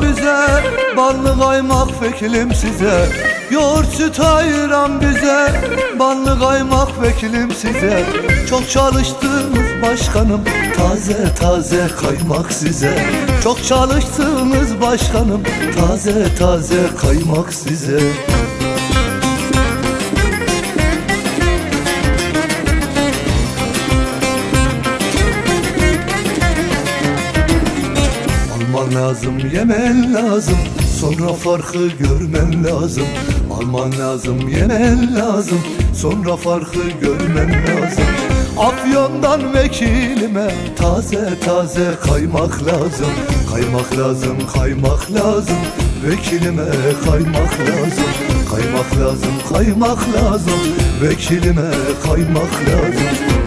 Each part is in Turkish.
bize Ballı kaymak vekilim size. Yoğurt ayıran bize Ballı kaymak vekilim size. Çok çalıştınız başkanım Taze taze kaymak size. Çok çalıştınız başkanım Taze taze kaymak size Alman lazım, yemen lazım. Sonra farkı görmen lazım. Alman lazım, yemen lazım. Sonra farkı görmen lazım. Afyon'dan vekilime Taze taze kaymak lazım. Kaymak lazım, kaymak lazım. Vekilime kaymak lazım. Kaymak lazım, kaymak lazım. Vekilime kaymak lazım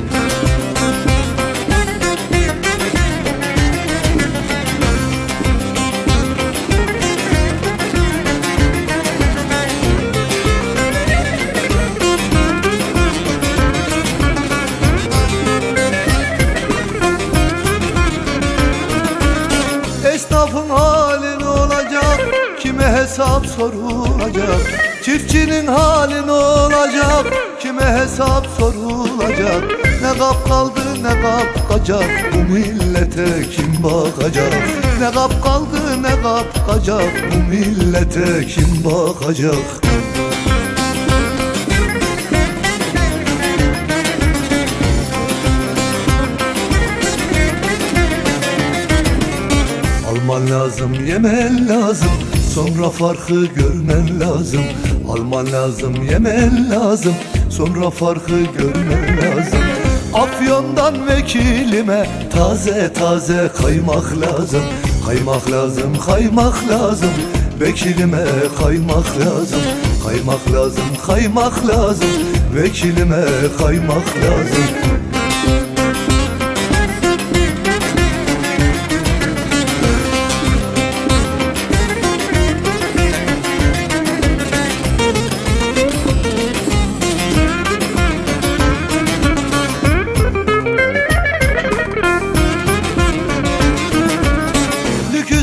hesap sorulacak? Çiftçinin hali ne olacak? Kime hesap sorulacak? Ne kap kaldı ne kap kacak Bu millete kim bakacak? Ne kap kaldı ne kap kacak Bu millete kim bakacak? Alman lazım, yemen lazım Sonra farkı görmen lazım. Alman lazım, yemen lazım. Sonra farkı görmen lazım. Afyon'dan vekilime Taze taze kaymak lazım. Kaymak lazım, kaymak lazım. Vekilime kaymak lazım. Kaymak lazım, kaymak lazım. Vekilime kaymak lazım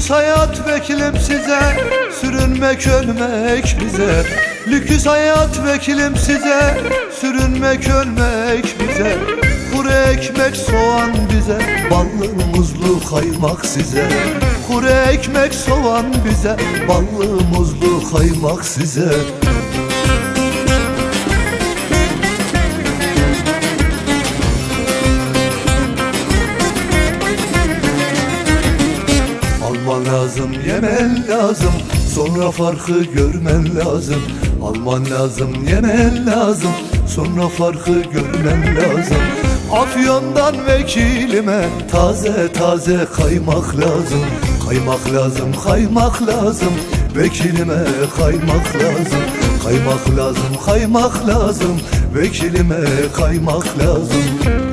Lüküs hayat vekilim size Sürünmek ölmek bize. Lüküs hayat vekilim size Sürünmek ölmek bize. Kuru ekmek soğan bize Ballı muzlu kaymak size. Kuru ekmek soğan bize Ballı muzlu kaymak size yemen lazım. Sonra farkı görmen lazım. Alman lazım, yemen lazım. Sonra farkı görmen lazım. Afyon'dan vekilime Taze taze kaymak lazım. Kaymak lazım, kaymak lazım. Vekilime kaymak lazım. Kaymak lazım, kaymak lazım. Vekilime kaymak lazım